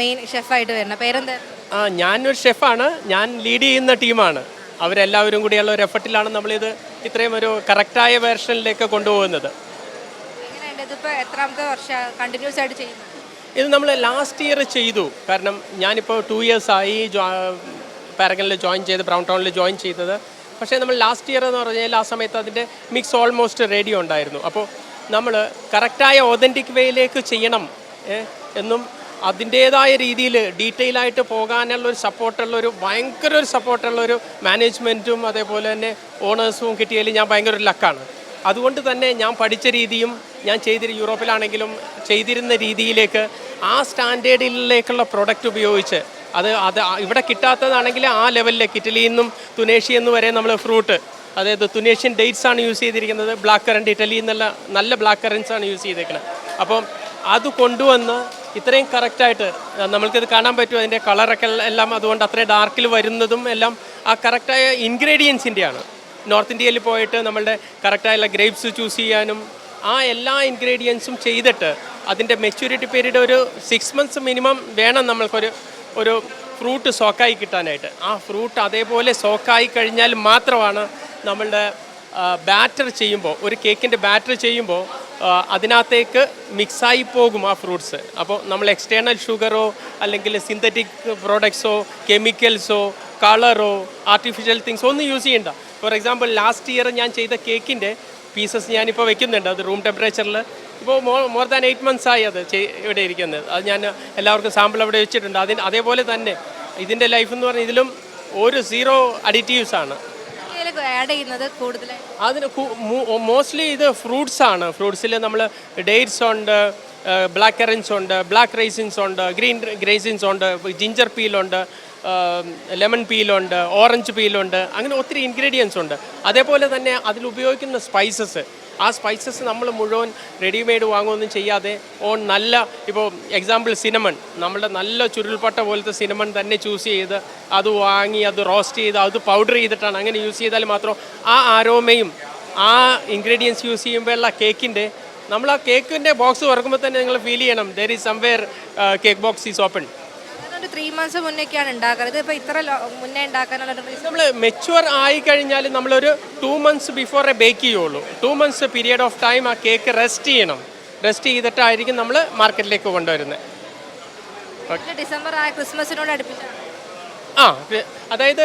Main ഷെഫായിട്ട് വരുന്നത്. പേരെന്താ? ആ ഞാനൊരു ഷെഫാണ് ഞാൻ ലീഡ് ചെയ്യുന്ന ടീമാണ് അവരെല്ലാവരും കൂടിയുള്ള ഒരു എഫർട്ടിലാണ് നമ്മളിത് ഇത്രയും ഒരു കറക്റ്റായ വേർഷനിലേക്ക് കൊണ്ടുപോകുന്നത്. എങ്ങനെയുണ്ട്? ഇതിപ്പോൾ എത്രാമത്തെ വർഷം? കണ്ടിന്യൂസ് ആയിട്ട് ചെയ്യുന്നത്? ഇത് നമ്മൾ ലാസ്റ്റ് ഇയർ ചെയ്തു. കാരണം ഞാനിപ്പോൾ ടു ഇയേഴ്സ് ആയി പാരഗണിൽ ജോയിൻ ചെയ്ത് ബ്രൗൺ ടൗണിൽ ജോയിൻ ചെയ്തത്. പക്ഷേ നമ്മൾ ലാസ്റ്റ് ഇയർ എന്ന് പറഞ്ഞാൽ ആ സമയത്ത് അതിന്റെ മിക്സ് ഓൾമോസ്റ്റ് റേഡിയോ ഉണ്ടായിരുന്നു. അപ്പോൾ നമ്മൾ കറക്റ്റായ ഒതന്റിക് വേയിലേക്ക് ചെയ്യണം എന്നും അതിന്റേതായ രീതിയിൽ ഡീറ്റെയിൽ ആയിട്ട് പോകാനുള്ള ഒരു സപ്പോർട്ടുള്ള ഒരു ഭയങ്കര ഒരു സപ്പോർട്ടുള്ള ഒരു മാനേജ്മെന്റും അതേപോലെ തന്നെ ഓണേഴ്സും കിട്ടിയതിൽ ഞാൻ ഭയങ്കര ഒരു ലക്കാണ് അതുകൊണ്ട് തന്നെ ഞാൻ പഠിച്ച രീതിയും ഞാൻ ചെയ്തിരുന്ന യൂറോപ്പിലാണെങ്കിലും ചെയ്തിരുന്ന രീതിയിലേക്ക് ആ സ്റ്റാൻഡേർഡിലേക്കുള്ള പ്രൊഡക്റ്റ് ഉപയോഗിച്ച് അത് അത് ഇവിടെ കിട്ടാത്തതാണെങ്കിൽ ആ ലെവലിലേക്ക് ഇറ്റലിയിൽ നിന്നും തുനേഷ്യയിൽ നിന്ന് വരെ നമ്മൾ ഫ്രൂട്ട് അതായത് തുനേഷ്യൻ ഡേറ്റ്സ് ആണ് യൂസ് ചെയ്തിരിക്കുന്നത്. ബ്ലാക്ക് കറണ്ട് ഇറ്റലിയിൽ നിന്നുള്ള നല്ല ബ്ലാക്ക് കറൻസ് ആണ് യൂസ് ചെയ്തേക്കുന്നത് അപ്പം അത് കൊണ്ടുവന്ന് ഇത്രയും കറക്റ്റായിട്ട് നമ്മൾക്കിത് കാണാൻ പറ്റും. അതിന്റെ കളറൊക്കെ എല്ലാം അതുകൊണ്ട് അത്രയും ഡാർക്കിൽ വരുന്നതും എല്ലാം ആ കറക്റ്റായ ഇൻഗ്രീഡിയൻസിന്റെയാണ് നോർത്ത് ഇന്ത്യയിൽ പോയിട്ട് നമ്മളുടെ കറക്റ്റായുള്ള ഗ്രേപ്സ് ചൂസ് ചെയ്യാനും ആ എല്ലാ ഇൻഗ്രീഡിയൻസും ചെയ്തിട്ട് അതിന്റെ മെച്യൂരിറ്റി പീരീഡ് ഒരു സിക്സ് മന്ത്സ് മിനിമം വേണം നമ്മൾക്കൊരു ഒരു ഫ്രൂട്ട് സോക്കായി കിട്ടാനായിട്ട്. ആ ഫ്രൂട്ട് അതേപോലെ സോക്കായി കഴിഞ്ഞാൽ മാത്രമാണ് നമ്മളുടെ ബാറ്റർ ചെയ്യുമ്പോൾ ഒരു കേക്കിന്റെ ബാറ്റർ ചെയ്യുമ്പോൾ അതിനകത്തേക്ക് മിക്സായി പോകും ആ ഫ്രൂട്ട്സ്. അപ്പോൾ നമ്മൾ എക്സ്റ്റേണൽ ഷുഗറോ അല്ലെങ്കിൽ സിന്തറ്റിക് പ്രോഡക്ട്സോ കെമിക്കൽസോ കളറോ ആർട്ടിഫിഷ്യൽ തിങ്സ് ഒന്നും യൂസ് ചെയ്യണ്ട. ഫോർ എക്സാമ്പിൾ ലാസ്റ്റ് ഇയർ ഞാൻ ചെയ്ത കേക്കിന്റെ പീസസ് ഞാനിപ്പോൾ വെക്കുന്നുണ്ട്. അത് റൂം ടെമ്പറേച്ചറിൽ ഇപ്പോൾ മോ മോർ ദാൻ എയ്റ്റ് മന്ത്സ് ആയി അത് ഇവിടെ ഇരിക്കുന്നത്. അത് ഞാൻ എല്ലാവർക്കും സാമ്പിൾ അവിടെ വെച്ചിട്ടുണ്ട്. അതിന് അതേപോലെ തന്നെ ഇതിന്റെ ലൈഫ് എന്ന് പറഞ്ഞാൽ ഇതിലും ഒരു സീറോ അഡിറ്റീവ്സ് ആണ്. ആഡ് ചെയ്യുന്നത് കൂടുതലായിട്ട് അതിന് മോസ്റ്റ്ലി ഇത് ഫ്രൂട്ട്സ് ആണ്. ഫ്രൂട്ട്സിൽ നമ്മൾ ഡേറ്റ്സ് ഉണ്ട് ബ്ലാക്ക് കറൻസ് ഉണ്ട് ബ്ലാക്ക് റൈസിൻസ് ഉണ്ട് ഗ്രീൻ ഗ്രേസിൻസ് ഉണ്ട് ജിഞ്ചർ പീലുണ്ട് ലെമൺ പീലുണ്ട് ഓറഞ്ച് പീലുണ്ട് അങ്ങനെ ഒത്തിരി ഇൻഗ്രീഡിയൻസ് ഉണ്ട്. അതേപോലെ തന്നെ അതിൽ ഉപയോഗിക്കുന്ന സ്പൈസസ് ആ സ്പൈസസ് നമ്മൾ മുഴുവൻ റെഡിമെയ്ഡ് വാങ്ങുകയൊന്നും ചെയ്യാതെ ഓൺ നല്ല ഇപ്പോൾ എക്സാമ്പിൾ സിനമൺ നമ്മളുടെ നല്ല ചുരുൾപ്പട്ട പോലത്തെ സിനമൺ തന്നെ ചൂസ് ചെയ്ത് അത് വാങ്ങി അത് റോസ്റ്റ് ചെയ്ത് അത് പൗഡർ ചെയ്തിട്ടാണ് അങ്ങനെ യൂസ് ചെയ്താൽ മാത്രം ആ ആരോമയും ആ ഇൻഗ്രീഡിയൻസ് യൂസ് ചെയ്യുമ്പോഴുള്ള കേക്കിന്റെ നമ്മൾ ആ കേക്കിന്റെ ബോക്സ് തുറക്കുമ്പോൾ തന്നെ നിങ്ങൾ ഫീൽ ചെയ്യണം. There is somewhere cake box is open അതൊരു ത്രീ മന്ത്സ് മുന്നേക്കാണ് ഉണ്ടാക്കുന്നത് ഇപ്പൊ ഇത്ര മുന്നേ ഉണ്ടാക്കാനുള്ള ഒരു reason നമ്മൾ മെച്ചുവർ ആയി കഴിഞ്ഞാൽ നമ്മളൊരു two months before a bake ചെയ്യുള്ളൂ. Two months period of time ആ കേക്ക് റെസ്റ്റ് ചെയ്യണം. റെസ്റ്റ് ചെയ്തിട്ടായിരിക്കും നമ്മൾ മാർക്കറ്റിലേക്ക് കൊണ്ടുവരുന്നത് ഡിസംബർ ആ ക്രിസ്മസിനോട് അടുപ്പിച്ചാണ് ആ അതായത്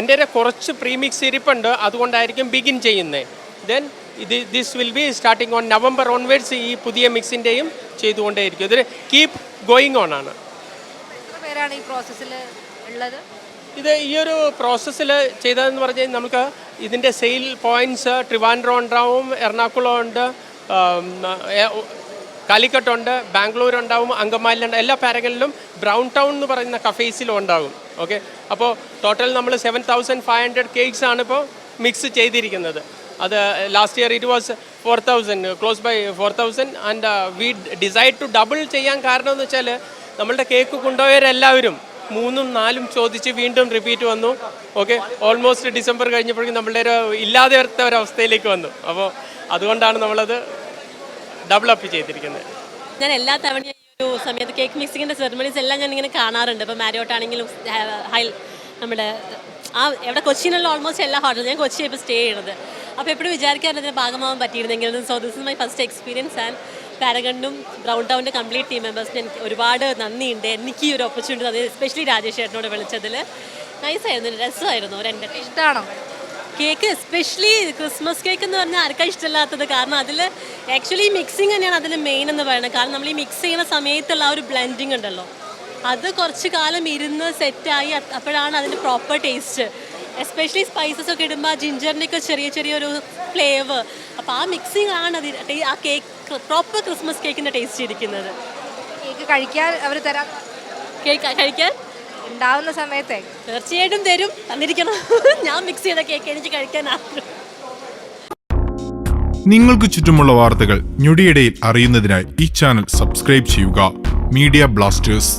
എന്റെ ഒരു കുറച്ച് പ്രീമിക്സ് ഇരിപ്പുണ്ട്. അതുകൊണ്ടായിരിക്കും ബിഗിൻ ചെയ്യുന്നത് ദെൻ ഇത് this will be starting on November onwards ഈ പുതിയ മിക്സിന്റെയും ചെയ്തുകൊണ്ടേയിരിക്കും. ഇതൊരു കീപ് ഗോയിങ് ഓൺ ആണ്. എത്ര ഈ പ്രോസസ്സിൽ ഉള്ളത്? ഇത് ഈ ഒരു പ്രോസസ്സിൽ ചെയ്തതെന്ന് പറഞ്ഞാൽ നമുക്ക് ഇതിന്റെ സെയിൽ പോയിന്റ്സ് ട്രിവാൻഡ്രം ഉണ്ടാവും എറണാകുളം ഉണ്ട് കാലിക്കട്ടുണ്ട് ബാംഗ്ലൂർ ഉണ്ടാവും അങ്കമാലിലുണ്ട് എല്ലാ പാരകളിലും ബ്രൗൺ ടൗൺ എന്ന് പറയുന്ന കഫേസിലും ഉണ്ടാകും ഓക്കെ അപ്പോൾ ടോട്ടൽ നമ്മൾ seven thousand five hundred cakes ആണ് ഇപ്പോൾ മിക്സ് ചെയ്തിരിക്കുന്നത്. അത് last year it was four thousand close by four thousand and we decide to double ചെയ്യാൻ കാരണം എന്ന് വെച്ചാൽ നമ്മളുടെ കേക്ക് കൊണ്ടുപോയവരെല്ലാവരും മൂന്നും നാലും ചോദിച്ച് വീണ്ടും റിപ്പീറ്റ് വന്നു. ഓക്കെ ഓൾമോസ്റ്റ് ഡിസംബർ കഴിഞ്ഞപ്പോഴേക്കും നമ്മളുടെ ഒരു ഇല്ലാതെ വരത്ത ഒരവസ്ഥയിലേക്ക് വന്നു. അപ്പോൾ അതുകൊണ്ടാണ് നമ്മളത് അപ്പ് ചെയ്തിരിക്കുന്നത്. ഞാൻ എല്ലാ തവണയും ഈ ഒരു സമയത്ത് കേക്ക് മിക്സിങ്ങിന്റെ സെറമണീസ് എല്ലാം ഞാൻ ഇങ്ങനെ കാണാറുണ്ട്. ഇപ്പോൾ മാരിയോട്ട് ആണെങ്കിലും ഹൈ നമ്മുടെ ആ എവിടെ കൊച്ചിയിലുള്ള ഓൾമോസ്റ്റ് എല്ലാ ഹോട്ടലും ഞാൻ കൊച്ചി ഇപ്പോൾ സ്റ്റേ ചെയ്യണത്. അപ്പോൾ എപ്പോഴും വിചാരിക്കാറുണ്ട് ഇതിന് ഭാഗമാവാൻ പറ്റിയിരുന്നെങ്കിൽ. So this is my first experience and പാരഗണ്ടും brown ടൗണിന്റെ കംപ്ലീറ്റ് ടീം മെമ്പേഴ്സിന് എനിക്ക് ഒരുപാട് നന്ദിയുണ്ട്. എനിക്ക് ഈ ഒരു ഓപ്പർച്യൂണിറ്റി തന്നെ എസ്പെഷ്യലി രാജേഷ് ചേട്ടനോട് വിളിച്ചതിൽ. നൈസായിരുന്നു രസമായിരുന്നു ഒരു എന്റർടൈൻ ഇഷ്ടമാണോ കേക്ക് എസ്പെഷ്യലി ക്രിസ്മസ് കേക്ക് എന്ന് പറഞ്ഞാൽ ആർക്കാ ഇഷ്ടമില്ലാത്തത്? കാരണം അതിൽ ആക്ച്വലി മിക്സിങ് തന്നെയാണ് അതിൽ മെയിൻ എന്ന് പറയുന്നത്. കാരണം നമ്മൾ ഈ മിക്സ് ചെയ്യുന്ന സമയത്തുള്ള ആ ഒരു ബ്ലെൻഡിങ് ഉണ്ടല്ലോ. അത് കുറച്ച് കാലം ഇരുന്ന് സെറ്റായി അപ്പോഴാണ് അതിന്റെ പ്രോപ്പർ ടേസ്റ്റ് എസ്പെഷ്യലി സ്പൈസസ് ഒക്കെ ഇടുമ്പോൾ ആ ജിഞ്ചറിന്റെ ഒക്കെ ചെറിയ ചെറിയൊരു ഫ്ലേവർ അപ്പോൾ ആ മിക്സിംഗ് ആണ് അത് ആ കേക്ക് പ്രോപ്പർ ക്രിസ്മസ് കേക്കിന്റെ ടേസ്റ്റ് ഇരിക്കുന്നത്. കേക്ക് കഴിക്കാൻ അവർ തരാം കേക്ക് കഴിക്കാൻ? ഉണ്ടാവുന്ന സമയത്തെ. തീർച്ചയായിട്ടും തരും. തന്നിരിക്കണം. ഞാൻ മിക്സ് ചെയ്ത കേക്ക് എനിക്ക് കഴിക്കാൻ ആഗ്രഹം. നിങ്ങൾക്ക് ചുറ്റുമുള്ള വാർത്തകൾ ഞൊടിയിടയിൽ അറിയുന്നതിനായി ഈ ചാനൽ സബ്സ്ക്രൈബ് ചെയ്യുക. Media blasters